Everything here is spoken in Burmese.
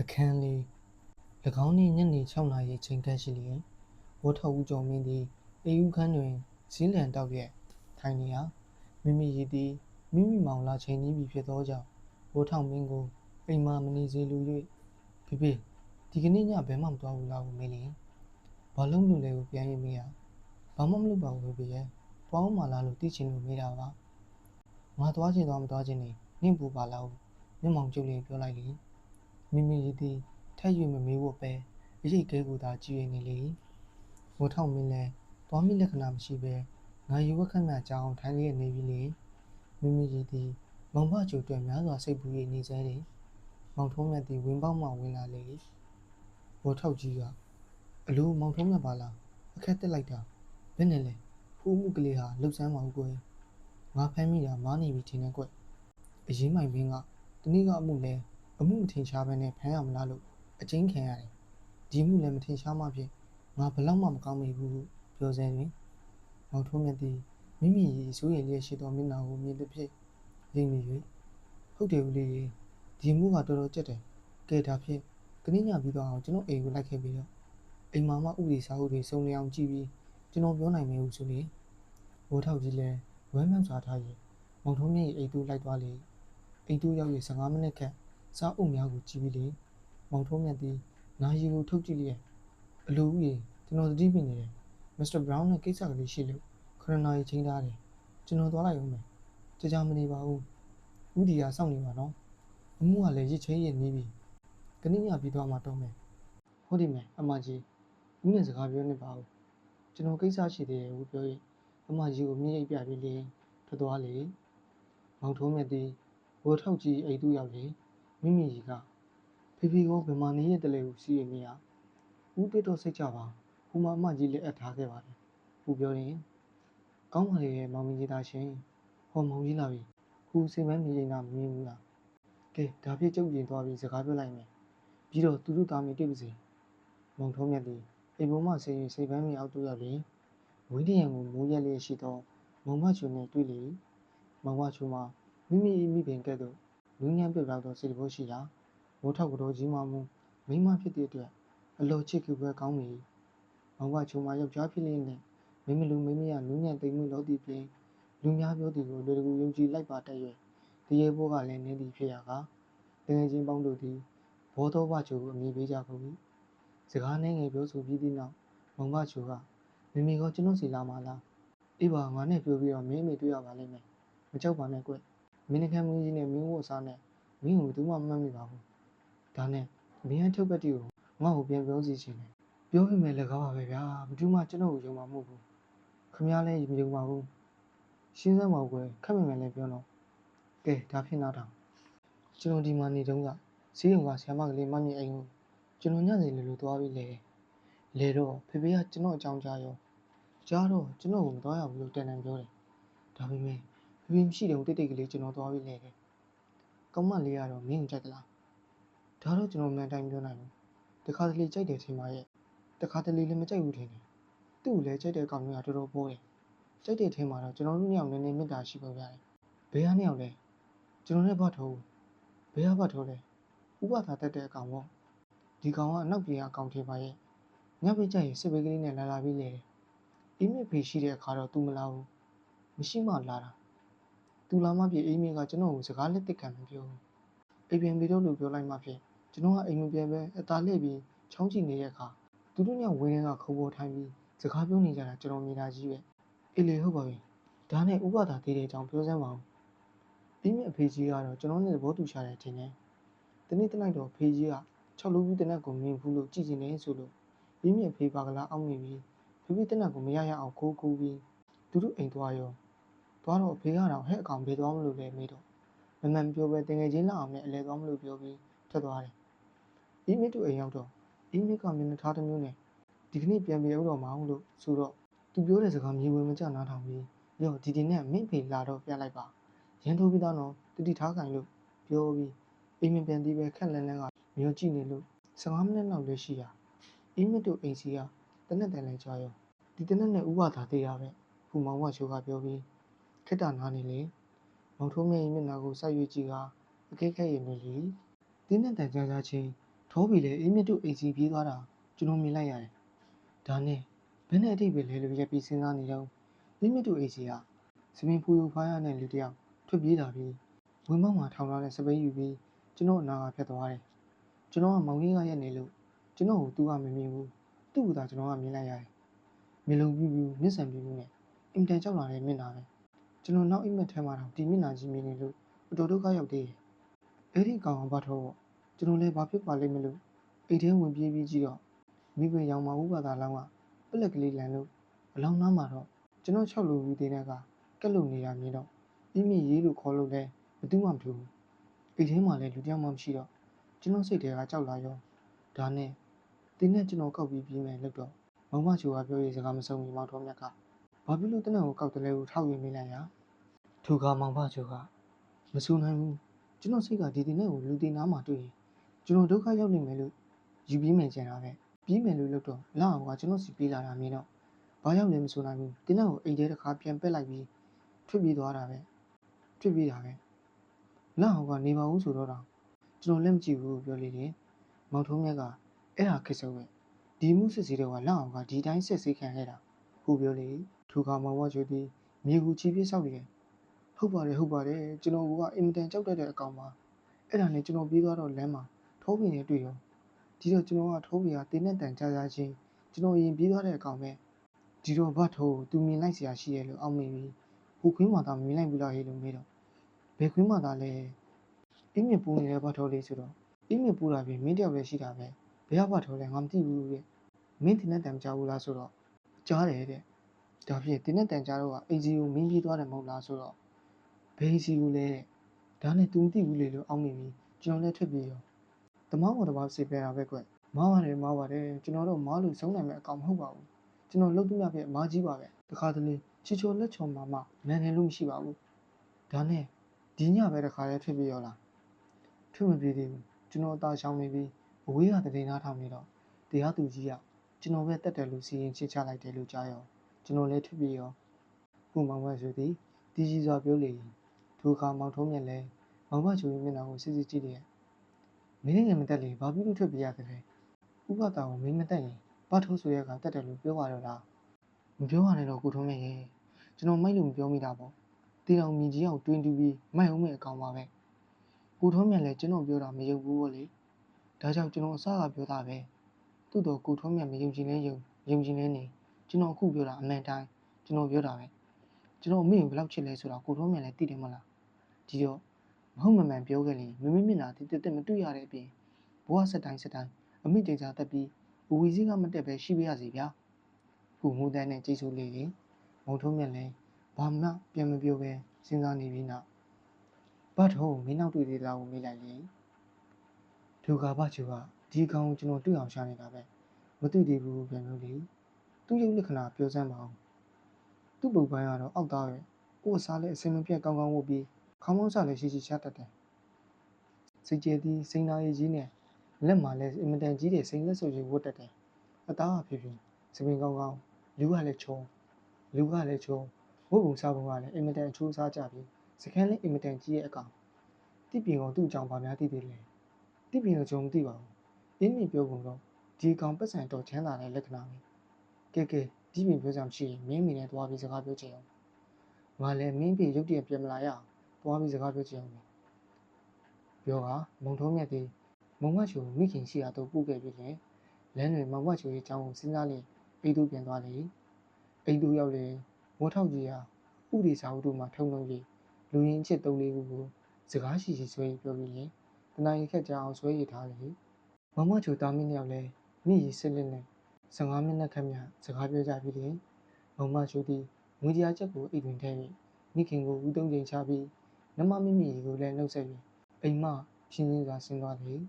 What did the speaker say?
အခန်းလေး၎င်းနှင့်ညနေ6နာရီအချိန်ကပ်ရှိလျင်ဝတ်ထောက်ဦးကျော်မင်းသည်အိမ်ဦးခန်းတွင်ဇင်းလံတောက်ရက်ထိုင်နေရာမိမိရည်သည်မိမိမောင်လာချိန်ကြီးပြီဖြစ်သောကြောင့်ဝတ်ထောက်မင်းကိုအိမ်မှမနေစေလို၍ဖေဖေဒီကနေ့ညဘယ်မှမသွားဘူးလားဟုမေးလျင်ဘာလို့မလို့လဲကိုပြန်၍မေးရဘာမှမလုပ်ပါဘူးဖေဖေရဲ့သွားအောင်မလားလို့သိချင်လို့မေးတာပါငါသွားချင်သွားမသွားချင်နေနင့်ပူပါလားဟုမျက်မှောင်ကျုပ်လေးပြောလိုက်လေ မိမိရည်သည်ထက်၍မမေးဖို့ပဲအရေးကဲကိုသာကြည့်ရနေလေဝတ်ထောက်မင်းလည်းသွားမိလက္ခဏာမရှိပဲငါယူဝက်ခဏကြောင်ထိုင်လျက်နေပြီလေမိမိရည်သည်မောင်မကျိုတွင်များစွာစိတ်ပူ၍နေစေတယ်မောင်ထုံးမြတ်သည်ဝင်ပေါက်မှဝင်လာလေဝတ်ထောက်ကြီးကအလိုမောင်ထုံးမြတ်ပါလားအခက်တက်လိုက်တာဘယ်နဲ့လဲဖိုးမှုကလေးဟာလှုပ်ဆန်းမဟုတ်ကွယ်ငါဖမ်းမိတာမားနေပြီထင်တယ်ကွအရင်မိုင်မင်းကတနည်းကအမှုလဲ အမှုမထင်ရှားဘဲနဲ့ဖမ်းရမလားလို့အချင်းခံရတယ်။ဒီမှုလည်းမထင်ရှားမှဖြင့်ငါဘယ်လောက်မှမကောင်းမိဘူးဟုပြောစဲတွင်မောင်ထုံးမြတ်သည်မိမိရေစိုးရိမ်လျက်ရှိသောမျက်နှာကိုမြင်သည်ဖြင့်လိမ့်မိ၍ဟုတ်တယ်ဦးလေးရေဒီမှုကတော်တော်ကြက်တယ်။ကဲဒါဖြင့်ကနေ့ညပြီးတော့အောင်ကျွန်တော်အိမ်ကိုလိုက်ခဲ့ပြီးတော့အိမ်မှာမှဥပဒေစာအုပ်တွေစုံလင်အောင်ကြည့်ပြီးကျွန်တော်ပြောနိုင်မယ်ဟုဆိုလေဝိုးထောက်ကြီးလည်းဝမ်းမြောက်စွာထား၍မောင်ထုံးမြတ်၏အိမ်သို့လိုက်သွားလေအိမ်သို့ရောက်၍15မိနစ်ခန့် စားအုပ်များကိုကြည့်ပြီးလေမောင်ထုံးမြတ်သည်နာရီကိုထုတ်ကြည့်လျက်အလိုဦးရေကျွန်တော်သတိပြနေတယ်မစ္စတာဘရောင်းနဲ့ကိစ္စကလေးရှိလို့ခရနာရီချိန်ထားတယ်ကျွန်တော်သွားလိုက်အောင်မယ်ကြကြမနေပါဘူးဦးဒီကစောင့်နေပါနော်အမှုကလည်းရစ်ချင်းရနေပြီကနေ့ညပြီးသွားမှတော့မယ်ဟုတ်တယ်မယ်အမကြီးဦးနဲ့စကားပြောနေပါဦးကျွန်တော်ကိစ္စရှိသေးတယ်ဟုပြော၍အမကြီးကိုမြင်ရိပ်ပြပြီးလေထွက်သွားလေမောင်ထုံးမြတ်သည်ဝေထောက်ကြီးအိမ်သို့ရောက်လေ မိမိကြီးကဖေဖေကောဘယ်မှာနေရတဲ့လဲကိုစီးရနေရဦးတစ်တော့စိတ်ကြပါဟိုမှာအမကြီးလည်းအပ်ထားခဲ့ပါတယ်ဟူပြောရင်ကောင်းပါလေရဲ့မောင်မကြီးသားရှင်ဟောမောင်ကြီးလာပြီဟူစိတ်မမြင်နေတာမမြင်ဘူးလားကဲဒါပြည့်ကျုပ်ပြင်သွားပြီးစကားပြောလိုက်မယ်ပြီးတော့သူတို့သားမီတွေ့ပါစေမောင်ထုံးမြတ်သည်အိမ်ပေါ်မှဆေးရင်စိတ်ပန်းမီအောက်သို့ရောက်လေဝင်းတရံကိုမိုးရက်လျက်ရှိသောမောင်မချူနှင့်တွေ့လေမောင်မချူမှာမိမိမိပင်ကဲ့သို့ နူးညံ့ပြပြောက်သောစိတ်တဘောရှိရာမိုးထောက်ကတော်ကြီးမှမူမိန်းမဖြစ်သည့်အတွက်အလောချစ်ကူပဲကောင်းမည်။မောင်ကချုံမယောက်ျားဖြစ်လျက်နဲ့မိမလူမိမရနူးညံ့သိမ်မှုလို့သည့်ပြင်လူများပြောသည်ကိုလူတကူယုံကြည်လိုက်ပါတတ်၍တရေဘောကလည်းနင်းသည်ဖြစ်ရကာတငယ်ချင်းပေါင်းတို့သည်ဘောတော်ဘချိုကိုအမည်ပေးကြကုန်၏။စကားနှဲငယ်ပြောဆိုပြီးသည့်နောက်မောင်ဘချိုကမိမိကကျွန်တော်စီလာမလား။အေးပါငါနဲ့ပြောပြီးတော့မင်းအမေတွေ့ရပါလိမ့်မယ်။မကြောက်ပါနဲ့ကွ။ မင်းနှခမ်းမင်းကြီးနဲ့မင်းဝတ်စားနဲ့မင်းကိုဘယ်သူမှမမှတ်မိပါဘူးဒါနဲ့မင်းရဲ့ထုတ်ပတ်တီကိုငါ့ကိုပြန်ပြောစီချင်တယ်ပြောပြမယ်လည်းကားပါပဲဗျာဘယ်သူမှကျွန်တော်ကိုယုံမှာမဟုတ်ဘူးခမ ्या လည်းမယုံပါဘူးရှင်းစမ်းပါဦးကွယ်ခက်မိမယ်လည်းပြောတော့ကဲဒါဖြစ်နာတော့ကျွန်တော်ဒီမှာနေတုန်းကဈေးရုံကဆရာမကလေးမမြင့်အိမ်ကိုကျွန်တော်ညစီလိုလိုသွားပြီးလေလေတော့ဖေဖေကကျွန်တော်အကြောင်းကြားရောကြားတော့ကျွန်တော်ကိုမသွားရဘူးလို့တန်တန်ပြောတယ်ဒါပေမဲ့ ဖေဖေမရှိတဲ့တိတ်တိတ်ကလေးကျွန်တော်သွားပြီးလေတယ်ကောင်းမလေးကတော့မင်းကိုကြိုက်သလားဒါတော့ကျွန်တော်မှန်တိုင်းပြောနိုင်ဘူးတခါတလေကြိုက်တယ်ထင်ပါရဲ့တခါတလေလည်းမကြိုက်ဘူးထင်တယ်သူ့ကိုလည်းကြိုက်တဲ့ကောင်မျိုးကတော်တော်ပိုးတယ်ကြိုက်တဲ့ထင်မှာတော့ကျွန်တော်တို့နှစ်ယောက်နည်းနည်းမေတ္တာရှိပုံရတယ်ဘယ်ဟာနှစ်ယောက်လဲကျွန်တော်နဲ့ဘတ်ထိုးဘယ်ဟာဘတ်ထိုးလဲဥပသာတက်တဲ့အကောင်ပေါ့ဒီကောင်ကအနောက်ပြေအကောင်ထင်ပါရဲ့ညပိကြရင်စစ်ဘေးကလေးနဲ့လာလာပြီးလေတယ်အိမ်မက်ဖေရှိတဲ့အခါတော့ तू မလာဘူးမရှိမှလာတာ သူလာမှဖြစ်အိမ်မင်းကကျွန်တော်ကိုစကားလက်သက်ခံမပြောဘူးအိမ်ပြန်ပြီးတော့လို့ပြောလိုက်မှဖြစ်ကျွန်တော်ကအိမ်မပြန်ပဲအသာလှည့်ပြီးချောင်းကြည့်နေတဲ့အခါသူတို့ညဝင်းထဲကခုံပေါ်ထိုင်ပြီးစကားပြောနေကြတာကျွန်တော်မြင်တာကြီးပဲအေးလေဟုတ်ပါပြီဒါနဲ့ဥပဒါသေးတဲ့အကြောင်းပြောစမ်းပါဦးအိမ်မအဖေကြီးကတော့ကျွန်တော်နဲ့သဘောတူချတယ်ထင်တယ်တနေ့တလိုက်တော့ဖေကြီးက6လူပြီးတနက်ကိုမြင်ဘူးလို့ကြည်ကျင်နေဆိုလို့အိမ်မအဖေပါကလာအောင်းနေပြီးဖေဖေတနက်ကိုမရရအောင်ကိုးကိုးပြီးသူတို့အိမ်သွားရော သွားတော့အဖေကတော့ဟဲ့အကောင်ဘေးသွားမလို့လဲမေးတော့မမှန်မပြောပဲတင်ငယ်ချင်းလောက်အောင်နဲ့အလဲသွားမလို့ပြောပြီးထွက်သွားတယ်။အီးမစ်တို့အိမ်ရောက်တော့အီးမစ်ကမျက်နှာထားတစ်မျိုးနဲ့ဒီကနေ့ပြန်ပြေဦးတော့မအောင်လို့ဆိုတော့သူပြောတဲ့စကားမြေဝင်မကျနားထောင်ပြီးရောဒီဒီနဲ့မင့်ဖေလာတော့ပြလိုက်ပါရန်ထိုးပြီးသားတော့တတိထားကင်လို့ပြောပြီးအိမ်မပြန်သေးပဲခက်လန်းလန်းကမျိုးကြည့်နေလို့15မိနစ်လောက်လည်းရှိရအီးမစ်တို့အိမ်စီကတနက်တန်လဲကြာရောဒီတနက်နဲ့ဥပသာသေးရပဲဖူမောင်ဝချိုကပြောပြီး ခက်တာနားနေလေမောင်ထိုးမြရဲ့မျက်နှာကိုစိုက်၍ကြည့်ကာအကဲခက်ရနေလေတင်းနဲ့တန်ကြားကြားချင်းထထောပီလည်းအေးမြတ်တို့အိမ်စီပြေးသွားတာကျွန်တော်မြင်လိုက်ရတယ်ဒါနဲ့ဘယ်နဲ့အတိတ်ပဲလဲလို့ရက်ပြီးစဉ်းစားနေတော့အေးမြတ်တို့အိမ်စီကစပင်ဖူယူဖိုင်းရတဲ့လူတစ်ယောက်ထွက်ပြေးလာပြီးဝင်မောက်မှာထောင်ထားတဲ့စပိန်ယူပြီးကျွန်တော်အနာကဖြတ်သွားတယ်ကျွန်တော်ကမောင်ကြီးကရက်နေလို့ကျွန်တော်ကိုသူကမမြင်ဘူးသူ့ကသာကျွန်တော်ကမြင်လိုက်ရတယ်မျက်လုံးပြူးပြူးမျက်စံပြူးပြူးနဲ့အင်တန်ကြောက်လာတဲ့မျက်နှာပဲ ကျွန်တော်နောက်အိမ်မက်ထဲမှာတော့ဒီမျက်နှာကြီးမြင်နေလို့အတော်ဒုက္ခရောက်သေးတယ်အဲ့ဒီကောင်ကဘာတော့ကျွန်တော်လည်းဘာဖြစ်ပါလိမ့်မလို့အိတ်ထဲဝင်ပြေးပြီးကြည့်တော့မိခွေရောင်မဥပါဒါလောင်းကပလက်ကလေးလန်လို့အလောင်းသားမှာတော့ကျွန်တော်၆လူပြီးတဲ့ကကက်လုံနေတာမြင်တော့အင်းမြင့်ရေးလို့ခေါ်လို့လဲဘယ်သူမှမထူဘူးအိတ်ထဲမှာလည်းလူတယောက်မှမရှိတော့ကျွန်တော်စိတ်ထဲကကြောက်လာရောဒါနဲ့တင်းနဲ့ကျွန်တော်ကောက်ပြီးပြီးမယ်လို့တော့မောင်မချိုကပြောရေးစကားမဆုံးဘူးမောင်တော်မြတ်က ဘာဖြစ်လို့တနက်ကိုကောက်တယ်လဲကိုထောက်ရမိလိုက်ရသူကမောင်မချိုကမဆူနိုင်ဘူးကျွန်တော်စိတ်ကဒီတင်းနဲ့ကိုလူတင်နားမှာတွေ့ရင်ကျွန်တော်ဒုက္ခရောက်နေမယ်လို့ယူပြီးမယ်ကြံတာပဲပြီးမယ်လို့လို့တော့လာအောင်ကကျွန်တော်စီပြေးလာတာမြင်တော့ဘာရောက်လဲမဆိုနိုင်ဘူးတင်းနဲ့ကိုအိမ်ထဲတစ်ခါပြန်ပက်လိုက်ပြီးထွက်ပြေးသွားတာပဲထွက်ပြေးတာပဲလာအောင်ကနေပါဦးဆိုတော့တော့ကျွန်တော်လက်မကြည့်ဘူးပြောလေတယ်မောင်ထုံးမြတ်ကအဲ့ဟာခက်ဆုံးပဲဒီမှုစစ်စီတွေကလာအောင်ကဒီတိုင်းဆက်စေးခံခဲ့တာဟုတ်ပြောလေ ထူခါမောင်ဝါချူပြီးမြေကူချီပြစ်ဆောက်နေတယ်ဟုတ်ပါတယ်ဟုတ်ပါတယ်ကျွန်တော်ကအင်မတန်ကြောက်တတ်တဲ့အကောင်ပါအဲ့ဒါနဲ့ကျွန်တော်ပြေးသွားတော့လမ်းမှာထိုးပင်နဲ့တွေ့ရောဒီတော့ကျွန်တော်ကထိုးပင်ကတင်းနဲ့တန်ကြားကြားချင်းကျွန်တော်ရင်ပြေးသွားတဲ့အကောင်ပဲဒီတော့ဘတ်ထိုးသူမြင်လိုက်เสียရှိရဲ့လို့အောက်မိပြီးဟိုခွင်းမှာသာမြင်လိုက်ဘူးလားဟေးလို့မေးတော့ဘယ်ခွင်းမှာသာလဲအင်းမြပူနေတဲ့ဘတ်ထိုးလေးဆိုတော့အင်းမြပူတာပြင်မင်းတယောက်လည်းရှိတာပဲဘယ်ဘတ်ထိုးလဲငါမသိဘူးတဲ့မင်းတင်းနဲ့တန်ကြားဘူးလားဆိုတော့ကြားတယ်တဲ့ ဒါဖြင့်တင်းနဲ့တန်ကြားတော့ကအင်ဂျီကိုမင်းပြေးသွားတယ်မဟုတ်လားဆိုတော့ဘယ်စီကိုလဲတဲ့ဒါနဲ့ तू မသိဘူးလေလို့အောက်မိပြီးကျွန်တော်လည်းထွက်ပြေးရောတမောင်းပေါ်တမောင်းစေပြတာပဲကွမားပါတယ်မားပါတယ်ကျွန်တော်တို့မားလို့ဆုံးနိုင်မဲ့အကောင်မဟုတ်ပါဘူးကျွန်တော်လုပ်ပြရပြမားကြီးပါပဲတခါတလေချီချိုလက်ချော်မှာမှမန်တယ်လို့မရှိပါဘူးဒါနဲ့ဒီညပဲတခါလေးထွက်ပြေးရောလားထွက်မပြေးသေးဘူးကျွန်တော်အသားရှောင်းနေပြီးအဝေးကတည်နာထောင်နေတော့တရားသူကြီးကကျွန်တော်ပဲတက်တယ်လို့စီရင်ချစ်ချလိုက်တယ်လို့ကြားရော ကျွန်တော်လည်းထွက်ပြေးရောခုမောင်မဆိုသည်တီကြီးစွာပြောလေထိုအခါမောင်ထုံးမြက်လည်းမောင်မချိုရဲ့မျက်နှာကိုစစ်စစ်ကြည့်တယ်မင်းငယ်မတက်လေဘာဖြစ်လို့ထွက်ပြေးရတယ်လဲဥပတာကိုမင်းမတက်ရင်ဘာထိုးဆိုရကတက်တယ်လို့ပြောပါတော့လားမပြောရနဲ့တော့ကိုထုံးမြက်ရဲ့ကျွန်တော်မိုက်လို့မပြောမိတာပေါ့တီတော်မြင်ကြီးအောင်တွင်တူပြီးမိုက်အောင်မဲ့အကောင်ပါပဲကိုထုံးမြက်လည်းကျွန်တော်ပြောတာမယုံဘူးပေါ့လေဒါကြောင့်ကျွန်တော်အစားကပြောတာပဲသူ့တော့ကိုထုံးမြက်မယုံကြည်လဲယုံယုံကြည်လဲနေ ကျွန်တော်အခုပြောတာအမှန်တိုင်းကျွန်တော်ပြောတာပဲကျွန်တော်အမေကိုဘယ်လောက်ချစ်လဲဆိုတာကိုထုံးမြက်လည်းသိတယ်မလားဒီတော့မဟုတ်မမှန်ပြောခဲ့ရင်မမမျက်နှာတိတက်တက်မတွေ့ရတဲ့အပြင်ဘဝဆက်တိုင်းဆက်တိုင်းအမိတင်စားတက်ပြီးအဝီစည်းကမတက်ပဲရှိပြရစီဗျာခုမူတန်းနဲ့ကြိတ်ဆိုးလေးလေမုံထုံးမြက်လဲဘာမှပြန်မပြောပဲစဉ်းစားနေပြီးနောက်ဘတ်ဟုံးမင်းနောက်တွေ့သေးလားကိုမေးလိုက်လေဒုက္ခဘချူကဒီကောင်ကိုကျွန်တော်တွေ့အောင်ရှာနေတာပဲမတွေ့သေးဘူးပြန်လို့လေ သူ့ရုပ်လက္ခဏာပြောစမ်းပါအောင်သူ့ပုံပိုင်းကတော့အောက်သားပဲကိုယ်အစားလည်းအစင်မပြတ်ကောင်းကောင်းဝတ်ပြီးခေါင်းမောင်းစားလည်းရှိရှိရှာတတ်တယ်စိတ်ကြည်သည်စိန်နာရည်ကြီးနဲ့လက်မှာလည်းအင်မတန်ကြီးတဲ့စိန်လက်စုပ်ကြီးဝတ်တတ်တယ်အသားအဖြစ်ဖြစ်စပင်ကောင်းကောင်းလူကလည်းချုံလူကလည်းချုံဝတ်ပုံစားပုံကလည်းအင်မတန်အချိုးစားကြပြီးစကန်လည်းအင်မတန်ကြီးရဲ့အကောင်တိပင်ကသူ့အကြောင်းဗာများသိသေးလဲတိပင်တော့ဂျုံမသိပါဘူးအင်းမြပြောကုန်တော့ဒီကောင်ပတ်စံတော့ချမ်းသာတဲ့လက္ခဏာပဲ ကဲကဲဒီပင်ပြောစရာမရှိရင်မင်းမိနဲ့သွားပြီးစကားပြောချင်အောင်ငါလည်းမင်းပြေရုပ်တရက်ပြန်မလာရအောင်သွားပြီးစကားပြောချင်အောင်ပြောကမုံထုံးမြတ်သည်မုံမချိုမိခင်ရှိရာသို့ပို့ခဲ့ပြီးလင်လမ်းတွင်မုံမချိုရဲ့အကြောင်းကိုစဉ်းစားလျင်အိမ်သို့ပြန်သွားလေအိမ်သို့ရောက်လျင်ဝတ်ထောက်ကြီးဟာဥဒီစာအုပ်တို့မှထုံလုံး၍လူရင်းချစ်သုံးလေးခုကိုစကားရှိရှိဆွဲပြောပြီးရင်တနင်္ဂနွေခက်ကြအောင်ဆွဲရထားလေမမချိုတာမင်းယောက်လဲမိရီစစ်လက်နဲ့ 15မိနစ်ခန့်မြစကားပြောကြပြီးရင်မမချိုသည်ငွေကြားချက်ကိုအိတ်တွင်ထည့်၍မိခင်ကိုဦးသုံးချိန်ချပြီးနမမိမိကိုလည်းနှုတ်ဆက်၍အိမ်မရှင်းရှင်းစွာဆင်းသွားသည်